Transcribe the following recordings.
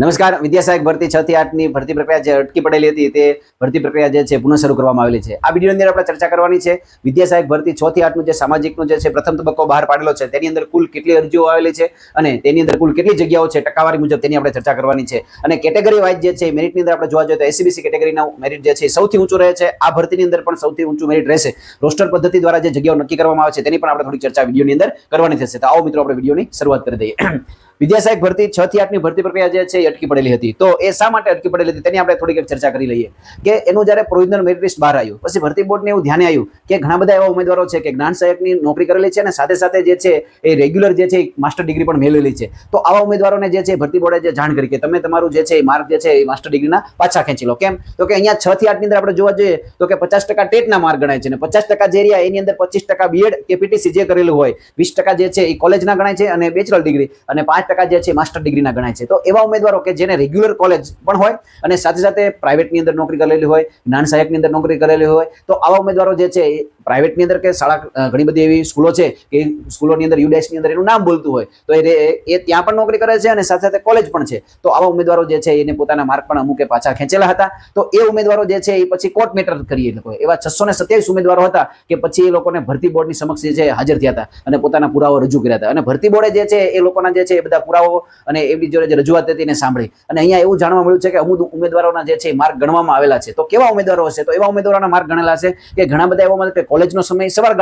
નમસ્કાર, વિદ્યા સહાયક ભરતી છ થી આઠની ભરતી પ્રક્રિયા જે અટકી પડેલી હતી તે ભરતી પ્રક્રિયા જે છે પુનઃ શરૂ કરવામાં આવેલી છે. આ વિડીયોની અંદર આપણે ચર્ચા કરવાની છે, વિદ્યા સહાયક ભરતી છ થી આઠનું જે સામાજિકનું જે છે પ્રથમ તબક્કો બહાર પાડેલો છે, તેની અંદર કુલ કેટલી અરજીઓ આવેલી છે અને તેની અંદર કુલ કેટલી જગ્યાઓ છે, ટકાવારી મુજબ તેની આપણે ચર્ચા કરવાની છે. અને કેટેગરી વાઇઝ જે છે મેરિટની અંદર આપણે જોવા જોઈએ તો એસીબીસી કેટેગરીનું મેરિટ જે છે સૌથી ઊંચું રહે છે. આ ભરતીની અંદર પણ સૌથી ઊંચું મેરિટ રહેશે. રોસ્ટર પદ્ધતિ દ્વારા જે જગ્યાઓ નક્કી કરવામાં આવે છે તેની પણ આપણે થોડી ચર્ચા વિડીયોની અંદર કરવાની થશે. તો આવો મિત્રો, આપણે વિડીયોની શરૂઆત કરી દઈએ. વિદ્યા સહાયક ભરતી છ થી આઠની ભરતી પ્રક્રિયા જે છે અટકી પડેલી હતી. તો એ શા માટે અટકી પડેલી હતી તેની આપણે થોડીક ચર્ચા કરી લઈએ. કે એનું જ્યારે પ્રોવિઝનલ મેરિટ લિસ્ટ બહાર આવ્યું, પછી ભરતી બોર્ડને એવું ધ્યાને આવ્યું કે ઘણા બધા એવા ઉમેદવારો છે કે જ્ઞાન સહાયકની નોકરી કરેલી છે અને સાથે સાથે જે છે એ રેગ્યુલર જે છે માસ્ટર ડિગ્રી પણ મેળવેલી છે. તો આવા ઉમેદવારોને જે છે ભરતી બોર્ડે જે જાણ કરી કે તમે તમારું જે છે એ માર્ક જે છે એ માસ્ટર ડિગ્રીના પાછા ખેંચી લો. કેમ? તો કે અહીંયા છ થી આઠની અંદર આપણે જોવા જોઈએ તો કે પચાસ ટકા ટેટના માર્ક ગણાય છે અને પચાસ ટકા જે રહ્યા એની અંદર પચીસ ટકા બીએડ કે પીટીસી જે કરેલું હોય, વીસ ટકા જે છે એ કોલેજના ગણાય છે અને બેચલર ડિગ્રી અને પાંચ ટકા જે છે માસ્ટર ડિગ્રીના ગણાય છે. તો એવા ઉમેદવારો કે જેને રેગ્યુલર કોલેજ પણ હોય અને સાથે સાથે પ્રાઇવેટની અંદર નોકરી કરેલી હોય જ્ઞાન સહાયકની અંદર નોકરી કરેલી હોય, તો આવા ઉમેદવારો જે છે પ્રાઇવેટની અંદર કે શાળા ઘણી બધી એવી સ્કૂલો છે કે સ્કૂલોની અંદર યુડેસની અંદર એનું નામ બોલતું હોય, તો એ એ ત્યાં પણ નોકરી કરે છે અને સાથે સાથે કોલેજ પણ છે. તો આવા ઉમેદવારો જે છે એને પોતાના માર્ક પણ અમુકે પાછા ખેંચેલા હતા. તો એ ઉમેદવારો જે છે એ પછી કોર્ટ મેટર કરી એ લોકોએ. એવા છસો ને સત્યાવીસ ઉમેદવારો હતા કે પછી એ લોકોને ભરતી બોર્ડની સમક્ષ જે છે હાજર થયા હતા અને પોતાના પુરાવો રજૂ કર્યા હતા. અને ભરતી બોર્ડે જે છે એ લોકોના જે છે એ બધા પુરાવો અને એમની જોડે જે રજૂઆત હતી એને સાંભળી. અને અહીંયા એવું જાણવા મળ્યું છે કે અમુક ઉમેદવારોના જે છે માર્ક ગણવામાં આવેલા છે. તો કેવા ઉમેદવારો હશે? તો એવા ઉમેદવારોના માર્ક ગણેલા છે કે ઘણા બધા એવા ઉમેદવાર કે કોલેજનો સમય સવાર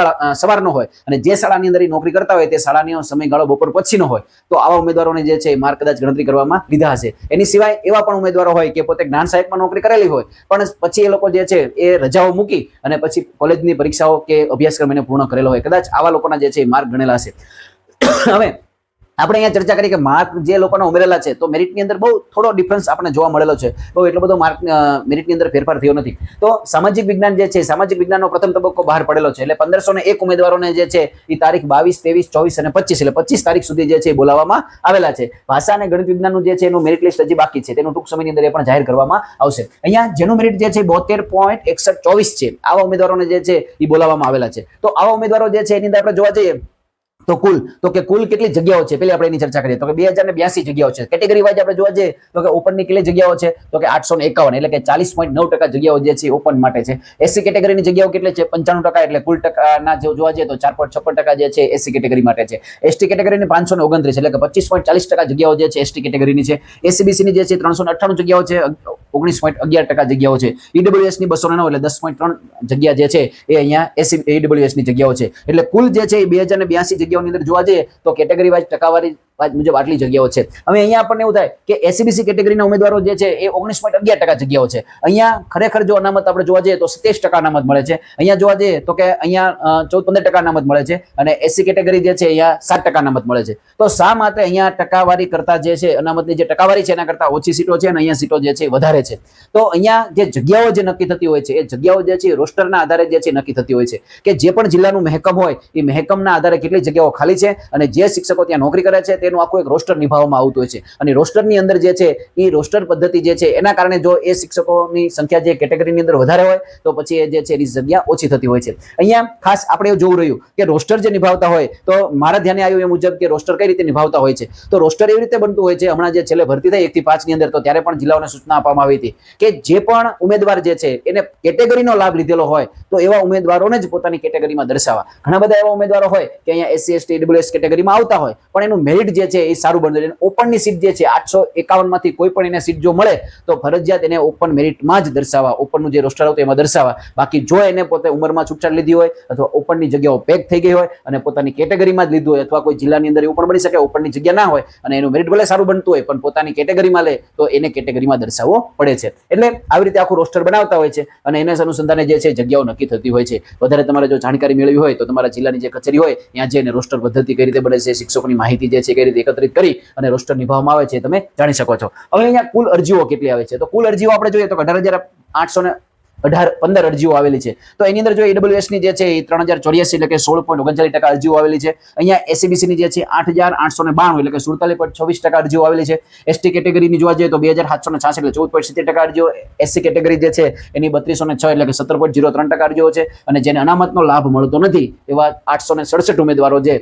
સવારનો હોય અને જે શાળાની અંદર નોકરી કરતા હોય તે શાળાનો સમયગાળો બપોર પછીનો હોય. તો આવા ઉમેદવારોને જે છે માર્ક કદાચ ગણતરી કરવામાં લીધા હશે. એની સિવાય એવા પણ ઉમેદવારો હોય કે પોતે જ્ઞાન સાહેબમાં નોકરી કરેલી હોય, પણ પછી એ લોકો જે છે એ રજાઓ મૂકી અને પછી કોલેજની પરીક્ષાઓ કે અભ્યાસક્રમ એને પૂર્ણ કરેલો હોય. કદાચ આવા લોકોના જે છે માર્ક ગણેલા હશે. હવે આપણે અહીંયા ચર્ચા કરી કે માર્ક જે લોકોના ઉમેરેલા છે, તો મેરિટની અંદર બહુ થોડો ડિફરન્સ આપણને જોવા મળેલો છે. બહુ એટલો બધો માર્ક મેરિટની અંદર ફેરફાર થયો નથી. તો સામાજિક વિજ્ઞાન જે છે, સામાજિક વિજ્ઞાનનો પ્રથમ તબક્કો બહાર પડેલો છે, એટલે પંદરસો ને એક ઉમેદવારોને જે છે એ તારીખ બાવીસ, ત્રેવીસ, ચોવીસ અને પચીસ, એટલે પચીસ તારીખ સુધી જે છે બોલાવવામાં આવેલા છે. ભાષા અને ગણિત વિજ્ઞાનનું જે છે, એનું મેરિટ લિસ્ટ હજી બાકી છે, તેનું ટૂંક સમયની અંદર એ પણ જાહેર કરવામાં આવશે. અહીંયા જેનું મેરિટ જે છે, બોતેર પોઈન્ટ એકસઠ ચોવીસ છે, આવા ઉમેદવારોને જે છે એ બોલાવવામાં આવેલા છે. તો આવા ઉમેદવારો જે છે, એની અંદર આપણે જોવા જઈએ તો કુલ, તો કે કુલ કેટલી જગ્યાઓ છે? પેલી આપણે એની ચર્ચા કરીએ. તો કે બે હજાર ને બ્યાસી જગ્યાઓ છે. કેટેગરી વાઇઝ આપણે જોવા જઈએ, તો કે ઓપનની કેટલી જગ્યાઓ છે? તો કે આઠસો એકાવન, એટલે કે ચાલીસ પોઈન્ટ નવ ટકા જગ્યાઓ જે છે ઓપન માટે છે. એસી કેટેગરીની જગ્યાઓ કેટલી છે? પંચાણું ટકા, એટલે કુલ ટકાના જો જોવા જઈએ તો ચાર પોઈન્ટ છપ્પન ટકા જે છે એસી કેટેગરી માટે છે. એસટી કેટેગરીની પાંચસો ઓગણત્રીસ, એટલે કે પચીસ પોઈન્ટ ચાલીસ ટકા જગ્યાઓ જે છે એસટી કેટેગરીની છે. એસીબીસીની જે છે ત્રણસો અઠ્ઠાણું જગ્યાઓ છે. ઓગણીસ પોઈન્ટ અગિયાર ટકા જગ્યાઓ છે. ઈડબ્લ્યુએસની બસો નવ એટલે દસ પોઈન્ટ ત્રણ જગ્યા જે છે એ અહીંયા એસી ઈડબ્લ્યુએસની જગ્યાઓ છે. એટલે કુલ જે છે એ બે હજાર બ્યાસી જગ્યાઓની અંદર જોવા જઈએ તો કેટેગરી વાઇઝ ટકાવારી મુજબ આટલી જગ્યાઓ છે. હવે અહીંયા આપણને એવું થાય કે એસીબીસી કેટેગરીના ઉમેદવારો જે છે એ ઓગણીસ પોઈન્ટ અગિયાર ટકા જગ્યાઓ છે. અહીંયા ખરેખર જો અનામત આપણે જોવા જઈએ તો સત્યાવીસ ટકા અનામત મળે છે. અહીંયા જોવા જઈએ તો કે અહીંયા ચૌદ પંદર ટકા અનામત મળે છે અને એસી કેટેગરી જે છે અહીંયા સાત ટકા અનામત મળે છે. તો શા માટે અહીંયા ટકાવારી કરતા જે છે, અનામતની જે ટકાવારી છે એના કરતા ઓછી સીટો છે અને અહીંયા સીટો જે છે વધારે છે. તો અહીંયા જે જગ્યાઓ જે નક્કી થતી હોય છે, એ જગ્યાઓ જે છે રોસ્ટરના આધારે જે છે નક્કી થતી હોય છે કે જે પણ જિલ્લાનું મહેકમ હોય, એ મહેકમના આધારે કેટલી જગ્યાઓ ખાલી છે અને જે શિક્ષકો ત્યાં નોકરી કરે છે તેનું આખું એક રોસ્ટર નિભાવવામાં આવતું હોય છે. અને રોસ્ટરની અંદર જે છે, એ રોસ્ટર પદ્ધતિ જે છે, એના કારણે જો એ શિક્ષકોની સંખ્યા જે કેટેગરીની અંદર વધારે હોય, તો પછી એ જે છે, એની જગ્યા ઓછી થતી હોય છે. અહીંયા ખાસ આપણે જોવું રહ્યું કે રોસ્ટર જે નિભાવતા હોય, તો મારા ધ્યાને આવ્યું એ મુજબ કે રોસ્ટર કઈ રીતે નિભાવતા હોય છે. તો રોસ્ટર એવી રીતે બનતું હોય છે, હમણાં જે છેલ્લે ભરતી થઈ એકથી પાંચની અંદર, તો ત્યારે પણ જિલ્લાઓને સૂચના આપવામાં આવી હતી કે જે પણ ઉમેદવાર જે છે, એને કેટેગરીનો લાભ લીધેલો હોય, તો એવા ઉમેદવારોને જ પોતાની કેટેગરીમાં દર્શાવવા. ઘણા બધા એવા ઉમેદવારો હોય કે અહીંયા એસસી, એસટી ડબ્લ્યુએસ કેટેગરીમાં આવતા હોય, પણ એનું મેરિટ જે છે એ સારું બનતું ઓપનની સીટ જે છે, આઠસો એકાવનમાંથી કોઈ પણ એને સીટ જો મળે, તો ફરજિયાત એને ઓપન મેરિટમાં જ દર્શાવવા, ઓપનનું જે રોસ્ટર આવતું એમાં દર્શાવવા. બાકી જો એને પોતે ઉંમરમાં છૂટછાટ લીધી હોય, અથવા ઓપનની જગ્યાઓ પેક થઈ ગઈ હોય, અને પોતાની કેટેગરીમાં જ લીધું હોય, અથવા કોઈ જિલ્લાની અંદર એવું પણ બની શકે, ઓપનની જગ્યા ના હોય, અને એનું મેરિટ ભલે સારું બનતું હોય, પણ પોતાની કેટેગરીમાં લે, તો એને કેટેગરીમાં દર્શાવવો પડે છે. એટલે આવી રીતે આખું રોસ્ટર બનાવતા હોય છે, અને એને અનુસંધાને જે છે, જગ્યાઓ નક્કી થતી હોય છે. વધારે તમારે જો જાણકારી મેળવી હોય, તો તમારા જિલ્લાની જે કચેરી હોય, ત્યાં જઈને રોસ્ટર પદ્ધતિ કઈ રીતે બને છે, શિક્ષકોની માહિતી જે છે, કઈ રીતે એકત્રિત કરી અને રોસ્ટર નિભાવવામાં આવે છે તમે જાણી શકો છો. હવે અહીંયા કુલ અરજીઓ કેટલી આવે છે? તો કુલ અરજીઓ આપણે જોઈએ તો અઢાર હજાર આઠસો ને અઢાર, પંદર અરજીઓ આવેલી છે. તો એની અંદર જો ની જે છે એ ત્રણ હજાર ચોર્યાસી એટલે કે સોળ પોઈન્ટ ઓગણચાલીસ ટકા અરજીઓ આવેલી છે. અહીંયા એસીબીસી ની જે છે આઠ હજાર આઠસો ને બાણું એટલે કે સુડતાલીસ પોઈન્ટ છવ્વીસ ટકા અરજીઓ આવેલી છે. એસટી કેટેગરીની જોવા જઈએ તો બે હજાર સાતસો ને છાસી એટલે ચૌદ પોઈન્ટ સિત્તેર ટકા અરજીઓ. એસસી કેટેગરી જે છે એની બત્રીસો ને છ એટલે કે સત્તર પોઈન્ટ જીરો ત્રણ ટકા અરજીઓ છે. અને જેને અનામતનો લાભ મળતો નથી એવા આઠસો ને સડસઠ ઉમેદવારો જે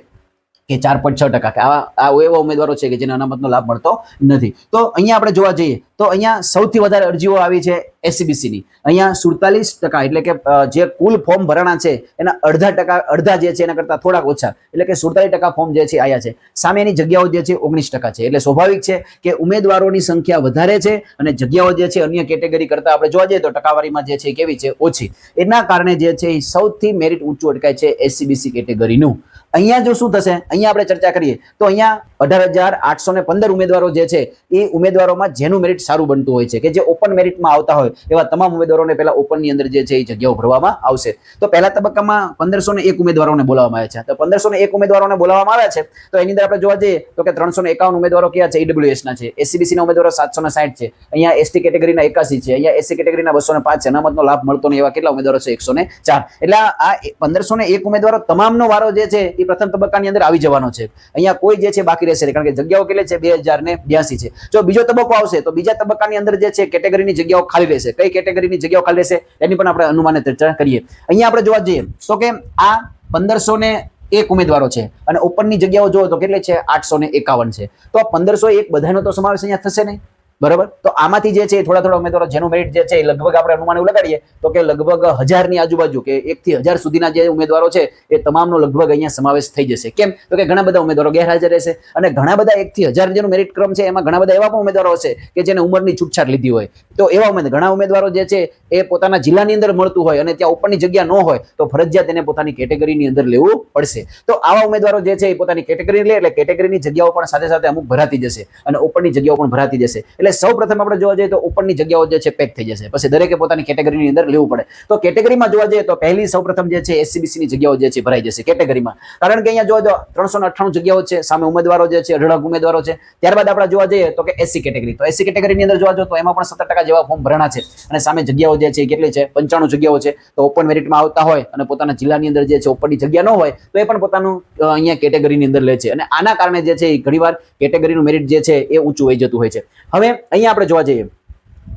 કે ચાર પોઈન્ટ છ ટકા કે આવા આ એવા ઉમેદવારો છે કે જેને અનામતનો લાભ મળતો નથી. તો અહીંયા આપણે જોવા જઈએ, તો અહીંયા સૌથી વધારે અરજીઓ આવી છે એસસીબીસીની અહીંયા સુડતાલીસ ટકા એટલે કે જે કુલ ફોર્મ ભરાણા છે, એના અડધા ટકા અડધા જે છે એના કરતાં થોડાક ઓછા. એટલે કે સુડતાલીસ ટકા ફોર્મ જે છે આયા છે. સામેની જગ્યાઓ જે છે ઓગણીસ ટકા છે. એટલે સ્વાભાવિક છે કે ઉમેદવારોની સંખ્યા વધારે છે અને જગ્યાઓ જે છે અન્ય કેટેગરી કરતાં આપણે જોવા જઈએ તો ટકાવારીમાં જે છે કેવી છે? ઓછી. એના કારણે જે છે સૌથી મેરિટ ઊંચું અટકાય છે એસસીબીસી કેટેગરીનું. અહીંયા જો શું થશે? અહીંયા આપણે ચર્ચા કરીએ. તો અહીંયા અઢાર હજાર આઠસો ને પંદર ઉમેદવારો જે છે, એ ઉમેદવારોમાં જેનું મેરિટ સારું બનતું હોય છે, કે જે ઓપન મેરિટમાં આવતા હોય, એવા તમામ ઉમેદવારોને પહેલા ઓપનની અંદર જે છે, એ જગ્યાઓ ભરવામાં આવશે. તો પહેલા તબક્કામાં પંદરસો એક ઉમેદવારોને બોલાવવામાં આવ્યા છે. તો પંદરસો એક ઉમેદવારોને બોલાવવામાં આવ્યા છે, તો એની અંદર આપણે જોવા જઈએ, તો કે ત્રણસો એકાવન ઉમેદવારો કયા છે? ઈડબ્લ્યુએસના છે. એસસીબીસીના ઉમેદવારો સાતસો સાઠ છે. અહીંયા એસટી કેટેગરીના એકાસી છે. અહીંયા એસસી કેટેગરીના બસો પાંચ છે. અનામતનો લાભ મળતો નહીં એવા કેટલા ઉમેદવારો છે? એકસો ને ચાર. એટલે આ પંદરસો ને એક ઉમેદવારો તમામનો વારો જે છે, એ પ્રથમ તબક્કાની અંદર આવી જવાનો છે. અહીંયા કોઈ જે છે બાકી રહેશે કારણ કે જગ્યાઓ કેટલી છે? બે હજાર ને બ્યાસી છે. જો બીજો તબક્કો આવશે, તો બીજા તબક્કાની અંદર જે છે કેટેગરીની જગ્યાઓ ખાલી રહેશે. કઈ કેટેગરીની જગ્યાઓ ખાલી રહેશે? એની પણ આપણે અનુમાને ચર્ચા કરીએ. અહીંયા આપણે જોવા જઈએ, તો કે આ પંદરસો ને એક ઉમેદવારો છે અને ઓપનની જગ્યાઓ જુઓ તો કેટલી છે? આઠસો ને એકાવન છે. તો આ પંદરસો એક બધાનો તો સમાવેશ અહીંયા થશે નહીં? બરાબર? તો આમાંથી જે છે થોડા થોડા ઉમેદવારો જેનું મેરિટ જે છે એ લગભગ આપણે અનુમાન એવું લગાડીએ, તો કે લગભગ હજારની આજુબાજુ કે એક થી હજાર સુધીના જે ઉમેદવારો છે એ તમામનો લગભગ અહીંયા સમાવેશ થઈ જશે. કેમ? તો કે ઘણા બધા ઉમેદવારો ગેરહાજર રહેશે અને ઘણા બધા એક થી હજાર જેનું મેરિટ ક્રમ છે એમાં ઘણા બધા એવા પણ ઉમેદવારો હશે કે જેને ઉંમરની છૂટછાટ લીધી હોય. તો એવા ઉમેદવાર, ઘણા ઉમેદવારો જે છે એ પોતાના જિલ્લાની અંદર મળતું હોય અને ત્યાં ઉપરની જગ્યા ન હોય, તો ફરજિયાત એને પોતાની કેટેગરીની અંદર લેવું પડશે. તો આવા ઉમેદવારો જે છે એ પોતાની કેટેગરી લે એટલે કેટેગરીની જગ્યાઓ પણ સાથે સાથે અમુક ભરાતી જશે અને ઉપરની જગ્યાઓ પણ ભરાતી જશે. એટલે સૌ પ્રથમ આપણે જોવા જઈએ તો ઉપરની જગ્યાઓ જે છે પેક થઈ જશે. પછી દરેકે પોતાની કેટેગરીની અંદર લેવું પડે. તો કેટેગરીમાં જોવા જઈએ તો પહેલી સૌ પ્રથમ જે છે એસસીબીસી ની જગ્યાઓ જે છે, ભરાઈ જશે કેટેગરીમાં કારણ કે અહીંયા જોવા જો ત્રણસો અઠ્ઠાણું જગ્યાઓ છે, સામે ઉમેદવારો જે છે, અઢળક ઉમેદવારો છે. ત્યારબાદ આપણે જોવા જઈએ તો કે એસસી કેટેગરી તો એસસી કેટેગરીની અંદર જોવા જો તો એમાં પણ સત્તર ટકા જેવા ફોર્મ ભરણા છે. અને સામે જગ્યાઓ જે છે કેટલી છે? પંચાણું જગ્યાઓ છે. તો ઓપન મેરિટમાં આવતા હોય અને પોતાના જિલ્લાની અંદર જે છે ઓપનની જગ્યા ન હોય, તો એ પણ પોતાનું અહીંયા કેટેગરીની અંદર લે છે. અને આના કારણે જે છે ઘણીવાર કેટેગરીનું મેરિટ જે છે એ ઊંચું હોઈ જતું હોય છે. હવે અહીંયા આપણે જોવા જઈએ.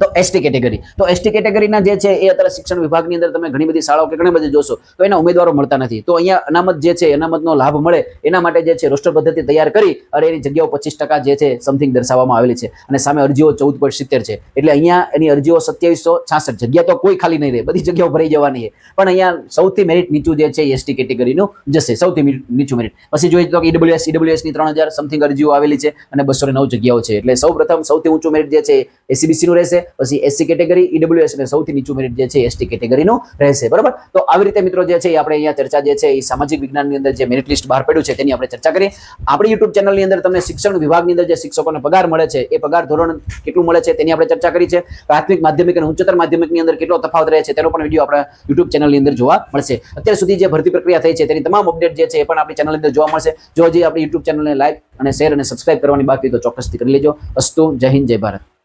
તો એસટી કેટેગરી તો એસટી કેટેગરીના જે છે, એ અત્યારે શિક્ષણ વિભાગની અંદર તમે ઘણી બધી શાળાઓ કે ઘણી બધી જોશો, તો એના ઉમેદવારો મળતા નથી. તો અહીંયા અનામત જે છે, અનામતનો લાભ મળે, એના માટે જે છે, રોસ્ટર પદ્ધતિ તૈયાર કરી અને એની જગ્યાઓ પચીસ ટકા જે છે સમથિંગ દર્શાવવામાં આવેલી છે. અને સામે અરજીઓ ચૌદ પોઈન્ટ સિત્તેર છે. એટલે અહીંયા એની અરજીઓ સત્યાવીસો છાસઠ. જગ્યા તો કોઈ ખાલી નહીં રહે, બધી જગ્યાઓ ભરાઈ જવાની છે. પણ અહીંયા સૌથી મેરિટ નીચું જે છે એસટી કેટેગરીનું જશે સૌથી નીચું મેરિટ પછી જોઈએ તો ઈડબ્લ્યુએસ ઈડબ્લ્યુએસની ત્રણ હજાર સમથિંગ અરજીઓ આવેલી છે અને બસો નવ જગ્યાઓ છે. એટલે સૌ પ્રથમ સૌથી ઊંચું મેરિટ જે છે એસીબીસીનું રહેશે. પછી એસસી કેટેગરી ઈડબ્લ્યુએસ અને સૌથી નીચું મેરિટ જે છે એસટી કેટેગરીનું રહેશે, બરાબર? તો આવી રીતે મિત્રો જે છે એ આપણે અહીંયા ચર્ચા જે છે એ સામાજિક વિજ્ઞાનની અંદર જે મેરિટ લિસ્ટ બહાર પડ્યું છે તેની આપણે ચર્ચા કરી આપણી યુટ્યુબ ચેનલની અંદર તમને શિક્ષણ વિભાગની અંદર જે શિક્ષકોને પગાર મળે છે, એ પગાર ધોરણ કેટલું મળે છે તેની આપણે ચર્ચા કરી છે. પ્રાથમિક માધ્યમિક અને ઉચ્ચતર માધ્યમિકની અંદર કેટલો તફાવત રહે છે તેનો પણ વીડિયો આપણા યુટ્યુબ ચેનલની અંદર જોવા મળશે. અત્યાર સુધી જે ભરતી પ્રક્રિયા થઈ છે તેની તમામ અપડેટ જે છે એ પણ આપણી ચેનલની અંદર જોવા મળશે. જો હજી આપણી યુટ્યુબ ચેનલને લાઈક અને શેર અને સબસ્ક્રાઇબ કરવાની બાકી તો ચોક્કસથી કરી લેજો. અસ્તુ, જય હિન્દ, જય ભારત.